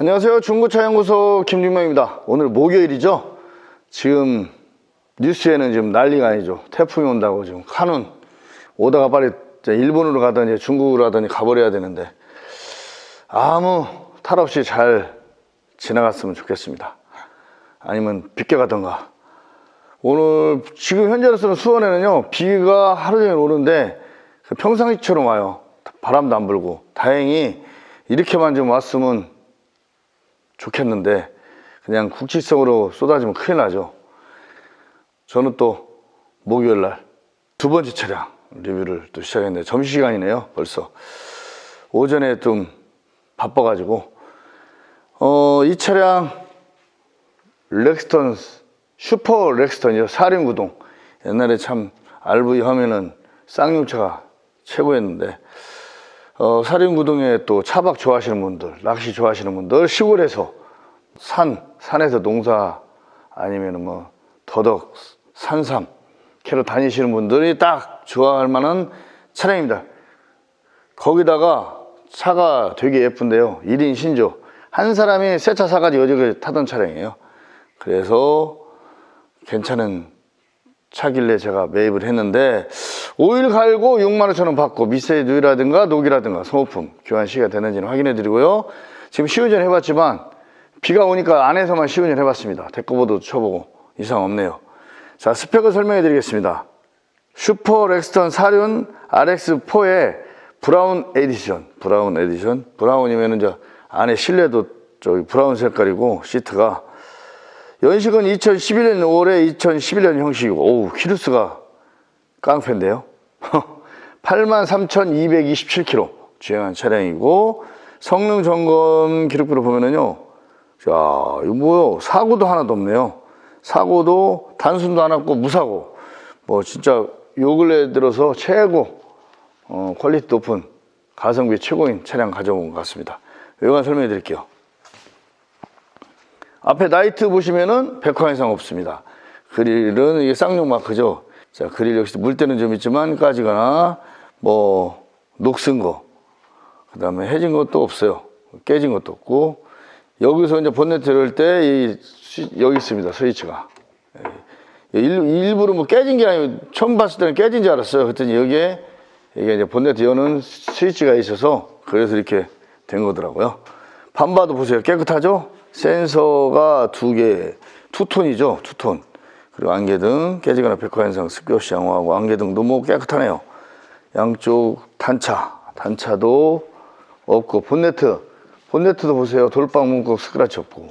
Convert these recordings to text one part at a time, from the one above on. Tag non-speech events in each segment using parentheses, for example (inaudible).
안녕하세요. 중고차 연구소 김준명입니다. 오늘 목요일이죠. 지금 뉴스에는 지금 난리가 아니죠. 태풍이 온다고 지금 카눈 오다가 빨리 일본으로 가더니 중국으로 가더니 가버려야 되는데 아무 탈 없이 잘 지나갔으면 좋겠습니다. 아니면 비껴가던가. 오늘 지금 현재로서는 수원에는요 비가 하루 종일 오는데 그 평상시처럼 와요. 바람도 안 불고 다행히 이렇게만 좀 왔으면 좋겠는데 그냥 국지성으로 쏟아지면 큰일 나죠. 저는 또 목요일 날 두 번째 차량 리뷰를 또 시작했는데 점심시간이네요 벌써. 오전에 좀 바빠가지고. 어, 이 차량 렉스턴 슈퍼 렉스턴이요 사륜구동. 옛날에 참 RV 하면은 쌍용차가 최고였는데 어, 사륜구동에 또 차박 좋아하시는 분들 낚시 좋아하시는 분들 시골에서 산 산에서 농사 아니면은 뭐 더덕 산삼 캐러 다니시는 분들이 딱 좋아할 만한 차량입니다. 거기다가 차가 되게 예쁜데요. 1인 신조. 한 사람이 새 차 사가지고 여기저기 타던 차량이에요. 그래서 괜찮은 차길래 제가 매입을 했는데 오일 갈고 6만 5천 원 받고 미세 누유라든가 녹이라든가 소모품 교환 시기가 되는지는 확인해 드리고요. 지금 시운전 해봤지만 비가 오니까 안에서만 시운전 해봤습니다. 데코보드 쳐보고 이상 없네요. 자 스펙을 설명해 드리겠습니다. 슈퍼 렉스턴 사륜 RX4의 브라운 에디션, 브라운 에디션, 브라운이면은 저 안에 실내도 저기 브라운 색깔이고 시트가 연식은 2011년 5월에 2011년 형식이고 오우 키루스가 깡패인데요. (laughs) 83,227km 주행한 차량이고 성능 점검 기록부를 보면은요. 자, 이거 뭐요? 사고도 하나도 없네요. 사고도 단순도 안 없고 무사고. 뭐 진짜 요 근래 들어서 최고 어, 퀄리티 높은 가성비 최고인 차량 가져온 것 같습니다. 외관 설명해 드릴게요. 앞에 나이트 보시면은 백화 이상 없습니다. 그릴은 이게 쌍용 마크죠. 자, 그릴 역시 물때는 좀 있지만 까지거나 뭐 녹슨 거, 그 다음에 해진 것도 없어요. 깨진 것도 없고 여기서 이제 본네트 열을 때 이 여기 있습니다. 스위치가. 예, 일, 일부러 뭐 깨진 게 아니고 처음 봤을 때는 깨진 줄 알았어요. 그랬더니 여기에 이게 이제 본네트 여는 스위치가 있어서 그래서 이렇게 된 거더라고요. 반바도 보세요. 깨끗하죠? 센서가 두 개, 투톤이죠. 투톤. 그리고 안개등, 깨지거나 백화 현상 습기 없이 양호하고 안개등도 뭐 깨끗하네요. 양쪽 단차, 단차도 없고 본네트, 본네트도 보세요. 돌방 문구 스크라치 없고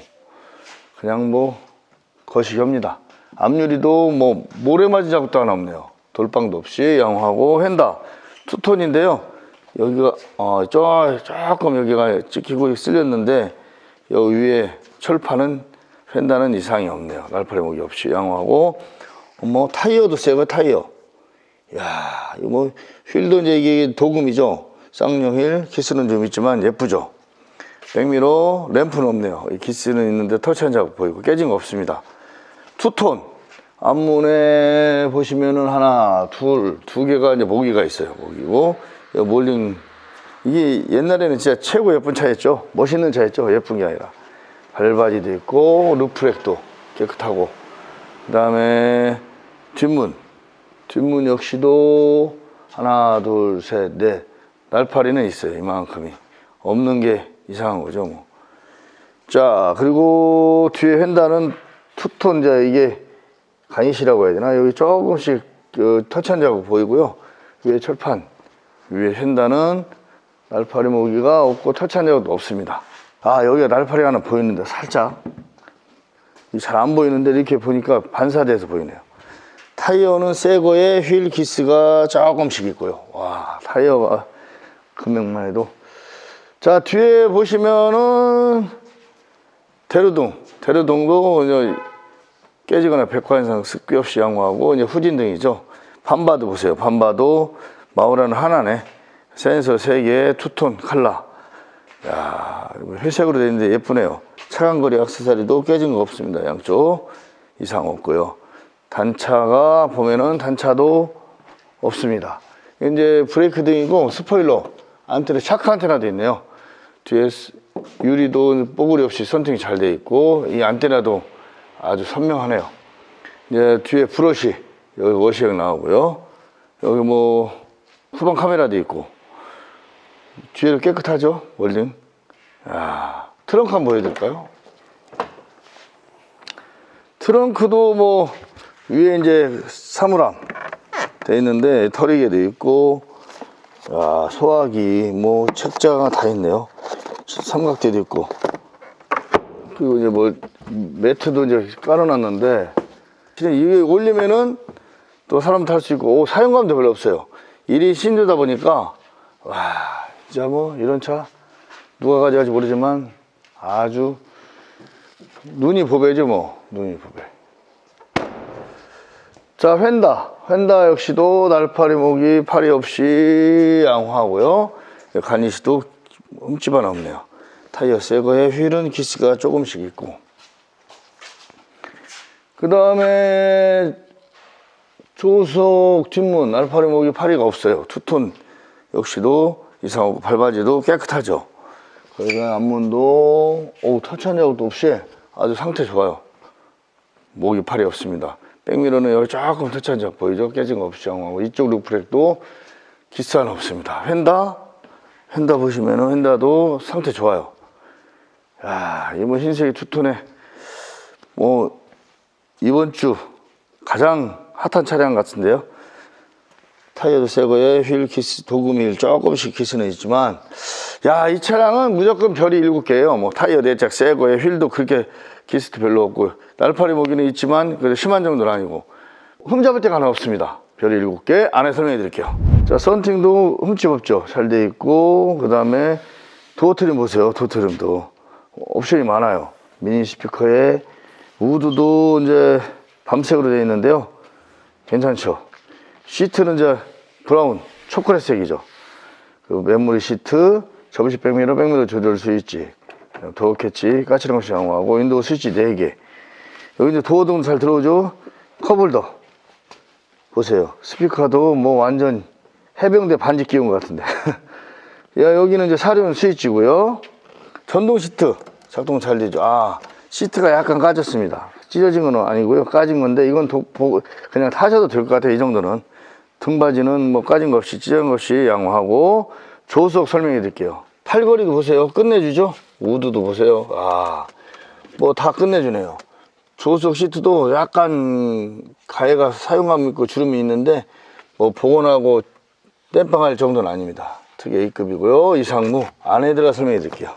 그냥 뭐 거시기합니다. 앞유리도 뭐 모래 맞은 자국도 하나 없네요. 돌방도 없이 양호하고 휀다 투톤인데요. 여기가 어, 저, 조금 여기가 찍히고 쓸렸는데 여기 위에 철판은 휀다는 이상이 없네요. 날파리 목이 없이 양호하고 뭐 타이어도 새거 타이어. 야, 이거 뭐 휠도 이제 이게 도금이죠. 쌍용 휠 키스는 좀 있지만 예쁘죠. 백미러 램프는 없네요. 이 키스는 있는데 터치한 자국 보이고 깨진 거 없습니다. 투톤 앞문에 보시면은 하나, 둘, 두 개가 이제 모기가 있어요. 모기고 몰링 이게 옛날에는 진짜 최고 예쁜 차였죠. 멋있는 차였죠. 예쁜 게 아니라 발바지도 있고 루프렉도 깨끗하고 그 다음에 뒷문 뒷문 역시도 하나, 둘, 셋, 넷 날파리는 있어요. 이만큼이 없는 게 이상한 거죠. 뭐. 자 그리고 뒤에 휀다는 투톤 이제 이게 가니시라고 해야 되나 여기 조금씩 그 터치한 자국 보이고요 위에 철판 위에 휀다는 날파리 모기가 없고 터치한 자국도 없습니다 아 여기가 날파리 하나 보이는데 살짝 잘 안 보이는데 이렇게 보니까 반사돼서 보이네요 타이어는 새 거에 휠 기스가 조금씩 있고요 와 타이어가 금액만 해도 자 뒤에 보시면은 대로등 대로등도 이제 깨지거나 백화현상 습기 없이 양호하고 이제 후진 등이죠. 판바도 보세요. 판바도 마우라는 하나네. 센서 3개, 투톤 칼라. 야, 회색으로 되어 있는데 예쁘네요. 차간 거리 액세서리도 깨진 거 없습니다. 양쪽 이상 없고요. 단차가 보면은 단차도 없습니다. 이제 브레이크 등이고 스포일러 안테나 차크 안테나도 있네요. 뒤에 유리도 뽀글이 없이 선팅이 잘 돼 있고 이 안테나도 아주 선명하네요. 이제 뒤에 브러쉬 여기 워시형 나오고요. 여기 뭐 후방 카메라도 있고 뒤에도 깨끗하죠 월링. 아 트렁크 한번 보여드릴까요? 트렁크도 뭐 위에 이제 사물함 돼 있는데 털이개도 있고 아, 소화기 뭐 책자가 다 있네요. 삼각대도 있고 그리고 이제 뭐 매트도 이제 깔아놨는데 그냥 이게 올리면은 또 사람 탈 수 있고 오, 사용감도 별로 없어요. 일이 신주다 보니까 와 진짜 뭐 이런 차 누가 가져갈지 모르지만 아주 눈이 보배죠 뭐 눈이 보배. 자, 휀다. 휀다 역시도 날파리 목이 파리 없이 양호하고요. 가니시도 흠집 하나 없네요. 타이어 새 거에 휠은 기스가 조금씩 있고. 그 다음에 조속 뒷문 날파리 목이 파리가 없어요. 투톤 역시도 이상하고 발바지도 깨끗하죠. 그리고 앞문도 오 터치한 적도 없이 아주 상태 좋아요. 목이 팔이 없습니다. 백미러는 여기 조금 터치한 적 보이죠? 깨진 거 없이 양호하고 이쪽 루프렉도 기스는 없습니다. 휀다 휀다 보시면은 휀다도 상태 좋아요. 야, 이번 흰색이 투톤에 뭐 이번 주 가장 핫한 차량 같은데요. 타이어도 새 거에 휠 키스 도금일 조금씩 키스는 있지만 야 이 차량은 무조건 별이 일곱 개예요. 뭐 타이어 내짝 새 거에 휠도 그렇게 키스도 별로 없고 날파리 모기는 있지만 그래도 심한 정도는 아니고 흠잡을 데가 하나 없습니다. 별이 일곱 개 안에 설명해 드릴게요. 자 썬팅도 흠집 없죠. 잘 돼 있고 그 다음에 도어 트림 보세요. 도어 트림도. 옵션이 많아요. 미니 스피커에 우드도 이제 밤색으로 되어 있는데요. 괜찮죠 시트는 이제 브라운 초콜릿색이죠. 그 메모리 시트, 접이식 백미러, 백미러 조절 스위치, 도어 캐치, 것이 양호하고 윈도우 스위치 4개. 여기 이제 도어 등도 잘 들어오죠. 컵홀더 보세요. 스피커도 뭐 완전 해병대 반지 끼운 것 같은데. (laughs) 야, 여기는 이제 사륜 스위치고요. 전동 시트 작동 잘 되죠. 아 시트가 약간 까졌습니다. 찢어진 건 아니고요. 까진 건데 이건 도- 보- 그냥 타셔도 될 것 같아요. 이 정도는. 등받이는 뭐 까진 거 없이 찢은 거 없이 양호하고 조수석 설명해 드릴게요. 팔걸이도 보세요. 끝내주죠. 우드도 보세요. 아, 뭐 다 끝내주네요. 조수석 시트도 약간 가해가 사용감 있고 주름이 있는데 뭐 복원하고 땜빵할 정도는 아닙니다. 특히 A급이고요. 이상무 안에 들어가 설명해 드릴게요.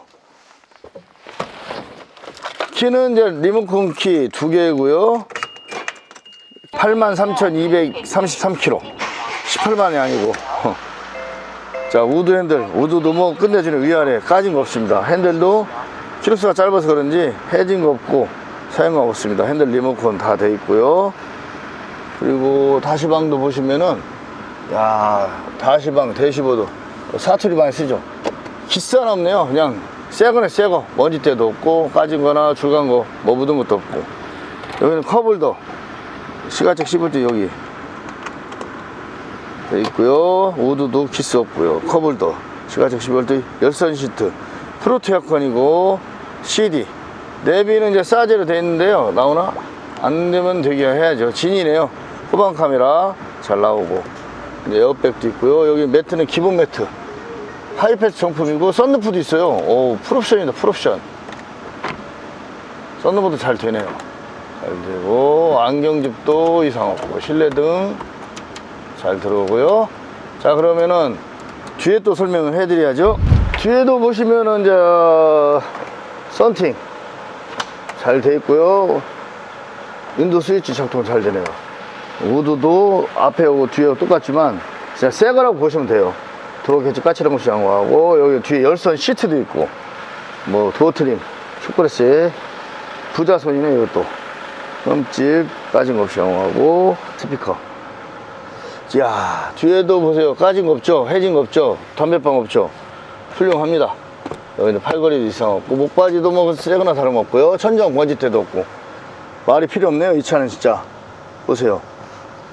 키는 이제 리모컨 키 두 개고요. 83,233kg. 18만이 아니고. 자, 우드 핸들. 우드도 뭐 끝내주는 위아래 까진 거 없습니다. 핸들도 키로수가 짧아서 그런지 해진 거 없고 사용감 없습니다. 핸들 리모컨 다 돼 있고요. 그리고 다시방도 보시면은 야, 다시방 대시보드 사투리 많이 쓰죠. 하나 없네요. 그냥 새거네 새거. 먼지 때도 없고 까진 거나 줄간 거 뭐 묻은 것도 없고. 여기는 컵홀더. 시가책 씹을 때 여기 돼 있고요. 우드도 키스 없고요. 시가책 씹을 때 열선 시트. 프로트 에어컨이고 CD. 내비는 이제 사제로 돼 있는데요. 나오나? 안 되면 되게 해야죠. 진이네요. 후방 카메라 잘 나오고. 이제 에어백도 있고요. 여기 매트는 기본 매트. 하이패스 정품이고 썬루프도 있어요. 오, 풀옵션이다, 풀옵션. 썬루프도 잘 되네요. 잘 되고 안경집도 이상 없고 실내등 잘 들어오고요. 자 그러면은 뒤에 또 설명을 해드려야죠. 뒤에도 보시면은 이제 썬팅 잘 돼 있고요. 윈도우 스위치 작동 잘 되네요. 우드도 앞에 오고 뒤에 똑같지만 진짜 새 거라고 보시면 돼요. 도어 캐치 까칠한 것이 양호하고 여기 뒤에 열선 시트도 있고 뭐 도어 트림 초콜릿에 부자손이네 이것도 흠집 까진 거 없이 양호하고 스피커 야 뒤에도 보세요. 까진 거 없죠? 해진 거 없죠? 담배빵 없죠? 훌륭합니다. 여기는 팔걸이도 이상 없고 목바지도 뭐 쓰레거나 다름없고요. 천정 먼지때도 없고. 말이 필요 없네요 이 차는 진짜. 보세요.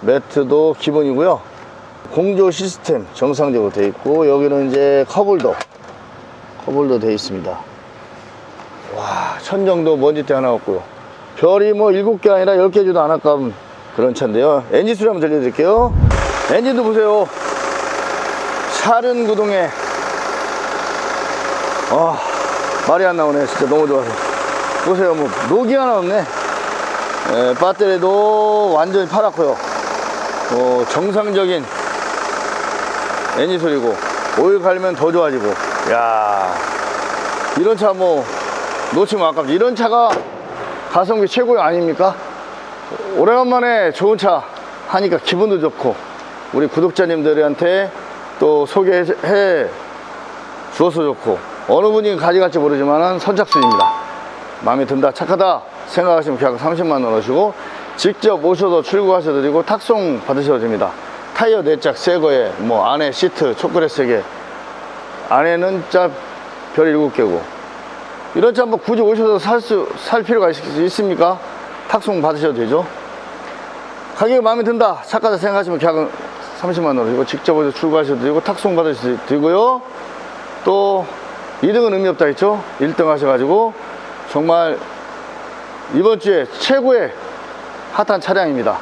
매트도 기본이고요. 공조 시스템 정상적으로 돼 있고 여기는 이제 컵홀더 컵홀더 돼 있습니다. 와, 천 정도 먼지대 하나 없고요. 별이 뭐 일곱 개 아니라 열 개주도 안 아까운 그런 차인데요. 엔진 소리 한번 들려드릴게요. 엔진도 보세요. 샤른 구동에 아 말이 안 나오네. 진짜 너무 좋아서. 보세요, 뭐 녹이 하나 없네. 에, 배터리도 완전히 파랗고요. 어, 정상적인 엔진 소리고 오일 갈면 더 좋아지고. 야 이런 차 뭐 놓치면 아깝지. 이런 차가 가성비 최고의 아닙니까? 오래간만에 좋은 차 하니까 기분도 좋고 우리 구독자님들한테 또 소개해 주어서 좋고 어느 분이 가져갈지 모르지만 선착순입니다. 마음에 든다 착하다 생각하시면 계약 30만 원 넣으시고 직접 오셔서 출고하셔도 되고 탁송 받으셔도 됩니다. 타이어 4짝 새 거에 뭐 안에 시트 초콜릿 3개 안에는 짜별 7개고 이런 차 한번 굳이 오셔서 살 수, 살 필요가 있, 있습니까? 탁송 받으셔도 되죠. 가격이 마음에 든다. 착하다 생각하시면 계약은 30만 원이고 직접 오셔서 출고하셔도 되고 탁송 받으셔도 되고요. 또 2등은 의미 없다 했죠. 1등 하셔가지고 정말 이번 주에 최고의 핫한 차량입니다.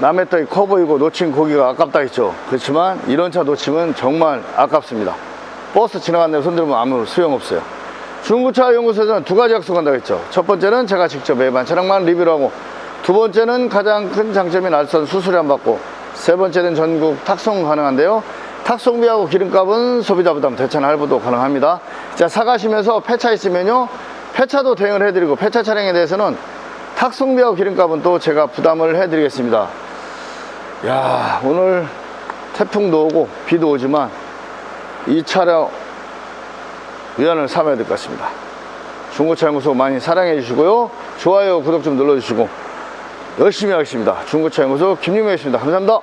남의 떡이 커 보이고 놓친 고기가 아깝다 했죠. 그렇지만 이런 차 놓치면 정말 아깝습니다. 버스 지나간 데 손들면 아무 소용 없어요. 중고차 연구소에서는 두 가지 약속한다고 했죠. 첫 번째는 제가 직접 매반 차량만 리뷰를 하고 두 번째는 가장 큰 장점인 알선 수수료 안 받고 세 번째는 전국 탁송 가능한데요. 탁송비하고 기름값은 소비자 부담 대천 할부도 가능합니다. 자 사가시면서 폐차 있으면요. 폐차도 대응을 해드리고 폐차 차량에 대해서는 탁송비하고 기름값은 또 제가 부담을 해드리겠습니다. 야 오늘 태풍도 오고 비도 오지만 이 차량 위안을 삼아야 될 것 같습니다. 중고차 연구소 많이 사랑해 주시고요. 좋아요, 구독 좀 눌러주시고 열심히 하겠습니다. 중고차 연구소 김유명이었습니다. 감사합니다.